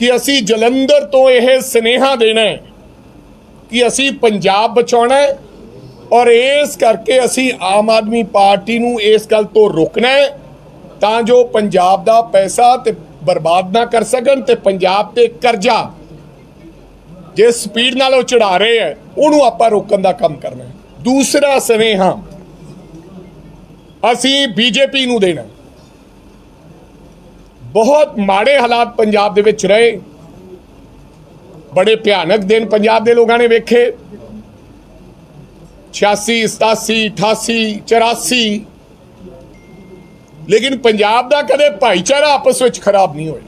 ਕਿ ਅਸੀਂ ਜਲੰਧਰ ਤੋਂ ਇਹ ਸਨੇਹਾ ਦੇਣਾ ਹੈ ਕਿ ਅਸੀਂ ਪੰਜਾਬ ਬਚਾਉਣਾ ਹੈ ਔਰ ਇਸ ਕਰਕੇ ਅਸੀਂ ਆਮ ਆਦਮੀ ਪਾਰਟੀ ਨੂੰ ਇਸ ਗੱਲ ਤੋਂ ਰੋਕਣਾ ਹੈ ਤਾਂ ਜੋ ਪੰਜਾਬ ਦਾ ਪੈਸਾ ਤੇ ਬਰਬਾਦ ਨਾ ਕਰ ਸਕਣ ਤੇ ਪੰਜਾਬ ਤੇ ਕਰਜ਼ਾ ਜਿਸ ਸਪੀਡ ਨਾਲ ਉਹ ਚੜਾ ਰਹੇ ਹੈ, ਉਹਨੂੰ ਆਪਾਂ ਰੋਕਣ ਦਾ ਕੰਮ ਕਰਨਾ ਹੈ। ਦੂਸਰਾ ਸਨੇਹਾ, ਅਸੀਂ ਬੀਜੇਪੀ ਨੂੰ ਦੇਣਾ ਬਹੁਤ ਮਾੜੇ ਹਾਲਾਤ ਪੰਜਾਬ ਦੇ ਵਿੱਚ ਰਹੇ। ਬੜੇ ਭਿਆਨਕ ਦਿਨ ਪੰਜਾਬ ਦੇ ਲੋਕਾਂ ਨੇ ਵੇਖੇ। 86 87 88 84 ਲੇਕਿਨ ਪੰਜਾਬ ਦਾ ਕਦੇ ਭਾਈਚਾਰਾ ਆਪਸ ਵਿੱਚ ਖਰਾਬ ਨਹੀਂ ਹੋਇਆ।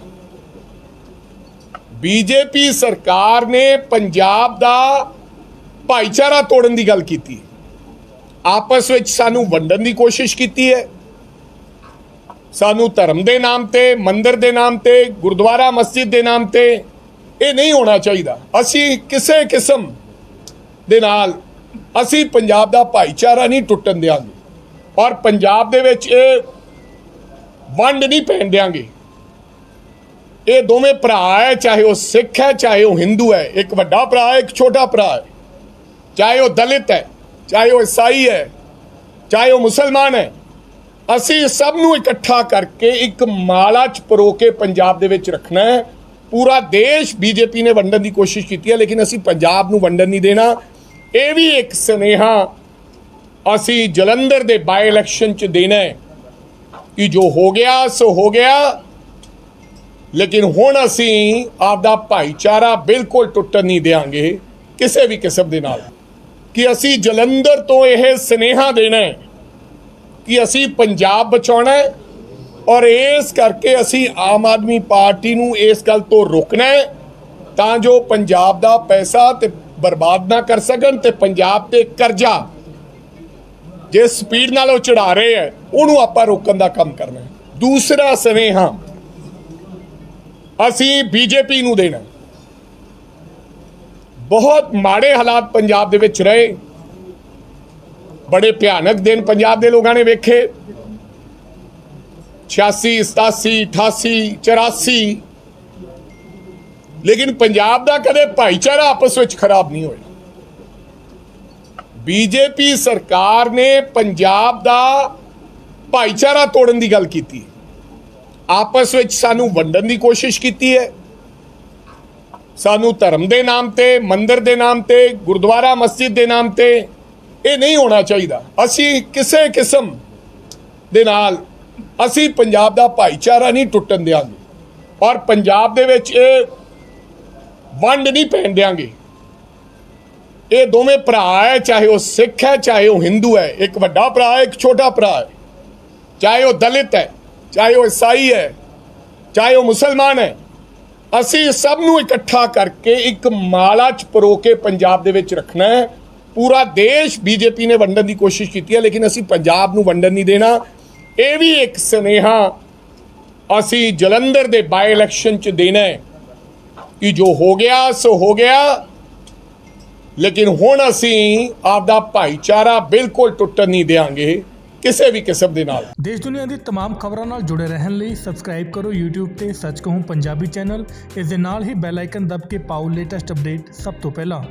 ਬੀਜੇਪੀ ਸਰਕਾਰ ਨੇ ਪੰਜਾਬ ਦਾ ਭਾਈਚਾਰਾ ਤੋੜਨ ਦੀ ਗੱਲ ਕੀਤੀ। ਆਪਸ ਵਿੱਚ ਸਾਨੂੰ ਵੰਡਣ ਦੀ ਕੋਸ਼ਿਸ਼ ਕੀਤੀ ਹੈ। ਸਾਨੂੰ ਧਰਮ ਦੇ ਨਾਮ ਤੇ, ਮੰਦਿਰ ਦੇ ਨਾਮ ਤੇ, ਗੁਰਦੁਆਰਾ ਮਸਜਿਦ ਦੇ ਨਾਮ ਤੇ ਇਹ ਨਹੀਂ ਹੋਣਾ ਚਾਹੀਦਾ। ਅਸੀਂ ਕਿਸੇ ਕਿਸਮ ਦੇ ਨਾਲ ਅਸੀਂ ਪੰਜਾਬ ਦਾ ਭਾਈਚਾਰਾ ਨਹੀਂ ਟੁੱਟਣ ਦਿਆਂਗੇ। ਔਰ ਪੰਜਾਬ ਦੇ ਵਿੱਚ ਇਹ ਵੰਡ ਨਹੀਂ ਪੈਣ ਦਿਆਂਗੇ। ਇਹ ਦੋਵੇਂ ਭਰਾ ਹੈ, ਚਾਹੇ ਉਹ ਸਿੱਖ ਹੈ, ਚਾਹੇ ਉਹ ਹਿੰਦੂ ਹੈ। ਇੱਕ ਵੱਡਾ ਭਰਾ ਹੈ, ਇੱਕ ਛੋਟਾ ਭਰਾ ਹੈ। ਚਾਹੇ ਉਹ ਦਲਿਤ ਹੈ, ਚਾਹੇ ਉਹ ਈਸਾਈ ਹੈ, ਚਾਹੇ ਉਹ ਮੁਸਲਮਾਨ ਹੈ। ਅਸੀਂ ਸਭ ਨੂੰ ਇਕੱਠਾ ਕਰਕੇ ਇੱਕ ਮਾਲਾ ਚ ਪਰੋ ਕੇ ਪੰਜਾਬ ਦੇ ਵਿੱਚ ਰੱਖਣਾ ਹੈ। ਪੂਰਾ ਦੇਸ਼ ਬੀਜੇਪੀ ਨੇ ਵੰਡਣ ਦੀ ਕੋਸ਼ਿਸ਼ ਕੀਤੀ ਹੈ, ਲੇਕਿਨ ਅਸੀਂ ਪੰਜਾਬ ਨੂੰ ਵੰਡਣ ਨਹੀਂ ਦੇਣਾ। ਇਹ ਵੀ ਇੱਕ ਸੁਨੇਹਾ ਅਸੀਂ ਜਲੰਧਰ ਦੇ ਬਾਈ ਇਲੈਕਸ਼ਨ ਚ ਦੇਣਾ ਹੈ ਕਿ ਜੋ ਹੋ ਗਿਆ, ਸੋ ਹੋ ਗਿਆ। ਲੇਕਿਨ ਹੁਣ ਅਸੀਂ ਆਪਦਾ ਭਾਈਚਾਰਾ ਬਿਲਕੁਲ ਟੁੱਟਣ ਨਹੀਂ ਦੇਵਾਂਗੇ ਕਿਸੇ ਵੀ ਕਿਸਮ ਦੇ ਨਾਲ। ਕਿ ਅਸੀਂ ਜਲੰਧਰ ਤੋਂ ਇਹ ਸੁਨੇਹਾ ਦੇਣਾ ਹੈ ਕਿ ਅਸੀਂ ਪੰਜਾਬ ਬਚਾਉਣਾ ਹੈ ਔਰ ਇਸ ਕਰਕੇ ਅਸੀਂ ਆਮ ਆਦਮੀ ਪਾਰਟੀ ਨੂੰ ਇਸ ਗੱਲ ਤੋਂ ਰੋਕਣਾ ਹੈ ਤਾਂ ਜੋ ਪੰਜਾਬ ਦਾ ਪੈਸਾ ਤੇ ਬਰਬਾਦ ਨਾ ਕਰ ਸਕਣ ਤੇ ਪੰਜਾਬ ਤੇ ਕਰਜ਼ਾ ਜਿਸ ਸਪੀਡ ਨਾਲ ਉਹ ਚੜਾ ਰਹੇ ਹੈ, ਉਹਨੂੰ ਆਪਾਂ ਰੋਕਣ ਦਾ ਕੰਮ ਕਰਨਾ ਹੈ। ਦੂਸਰਾ ਸਨੇਹਾ ਅਸੀਂ ਬੀਜੇਪੀ ਨੂੰ ਦੇਣਾ ਬਹੁਤ ਮਾੜੇ ਹਾਲਾਤ ਪੰਜਾਬ ਦੇ ਵਿੱਚ ਰਹੇ। ਬੜੇ ਭਿਆਨਕ ਦਿਨ ਪੰਜਾਬ ਦੇ ਲੋਕਾਂ ਨੇ ਵੇਖੇ। 86 87 88 84 ਲੇਕਿਨ ਪੰਜਾਬ ਦਾ ਕਦੇ ਭਾਈਚਾਰਾ ਆਪਸ ਵਿੱਚ ਖਰਾਬ ਨਹੀਂ ਹੋਇਆ। ਬੀਜੇਪੀ ਸਰਕਾਰ ਨੇ ਪੰਜਾਬ ਦਾ ਭਾਈਚਾਰਾ ਤੋੜਨ ਦੀ ਗੱਲ ਕੀਤੀ। ਆਪਸ ਵਿੱਚ ਸਾਨੂੰ ਵੰਡਣ ਦੀ ਕੋਸ਼ਿਸ਼ ਕੀਤੀ ਹੈ। ਸਾਨੂੰ ਧਰਮ ਦੇ ਨਾਮ ਤੇ, ਮੰਦਰ ਦੇ ਨਾਮ ਤੇ, ਗੁਰਦੁਆਰਾ ਮਸਜਿਦ ਦੇ ਨਾਮ ਤੇ ਇਹ ਨਹੀਂ ਹੋਣਾ ਚਾਹੀਦਾ। ਅਸੀਂ ਕਿਸੇ ਕਿਸਮ ਦੇ ਨਾਲ ਅਸੀਂ ਪੰਜਾਬ ਦਾ ਭਾਈਚਾਰਾ ਨਹੀਂ ਟੁੱਟਣ ਦਿਆਂਗੇ। ਔਰ ਪੰਜਾਬ ਦੇ ਵਿੱਚ ਇਹ ਵੰਡ ਨਹੀਂ ਪੈਣ ਦਿਆਂਗੇ। ਇਹ ਦੋਵੇਂ ਭਰਾ ਹੈ, ਚਾਹੇ ਉਹ ਸਿੱਖ ਹੈ, ਚਾਹੇ ਉਹ ਹਿੰਦੂ ਹੈ। ਇੱਕ ਵੱਡਾ ਭਰਾ ਹੈ, ਇੱਕ ਛੋਟਾ ਭਰਾ ਹੈ। ਚਾਹੇ ਉਹ ਦਲਿਤ ਹੈ, ਚਾਹੇ ਉਹ ਈਸਾਈ ਹੈ, ਚਾਹੇ ਉਹ ਮੁਸਲਮਾਨ ਹੈ। ਅਸੀਂ ਸਭ ਨੂੰ ਇਕੱਠਾ ਕਰਕੇ ਇੱਕ ਮਾਲਾ ਚ ਪਰੋ ਕੇ ਪੰਜਾਬ ਦੇ ਵਿੱਚ ਰੱਖਣਾ ਹੈ। ਪੂਰਾ ਦੇਸ਼ ਬੀਜੇਪੀ ਨੇ ਵੰਡਣ ਦੀ ਕੋਸ਼ਿਸ਼ ਕੀਤੀ ਹੈ ਲੇਕਿਨ ਅਸੀਂ ਪੰਜਾਬ ਨੂੰ ਵੰਡਣ ਨਹੀਂ ਦੇਣਾ ਇਹ ਵੀ ਇੱਕ ਸੁਨੇਹਾ ਅਸੀਂ ਜਲੰਧਰ ਦੇ ਬਾਈ ਇਲੈਕਸ਼ਨ ਚ ਦੇਣਾ ਹੈ ਕਿ ਜੋ ਹੋ ਗਿਆ ਸੋ ਹੋ ਗਿਆ ਲੇਕਿਨ ਹੁਣ ਅਸੀਂ ਆਪਦਾ ਭਾਈਚਾਰਾ ਬਿਲਕੁਲ ਟੁੱਟਣ ਨਹੀਂ ਦੇਵਾਂਗੇ ਕਿਸੇ ਵੀ ਕਿਸਮ ਦੇ ਨਾਲ ਦੇਸ਼ ਦੁਨੀਆ ਦੀ तमाम ਖਬਰਾਂ ਨਾਲ ਜੁੜੇ ਰਹਿਣ ਲਈ ਸਬਸਕ੍ਰਾਈਬ ਕਰੋ YouTube ਤੇ ਸੱਚ ਕਹੂੰ ਪੰਜਾਬੀ ਚੈਨਲ ਇਸ ਦੇ ਨਾਲ ਹੀ ਬੈਲ ਆਈਕਨ ਦਬ ਕੇ ਪਾਓ ਲੇਟੈਸਟ ਅਪਡੇਟ ਸਭ ਤੋਂ ਪਹਿਲਾਂ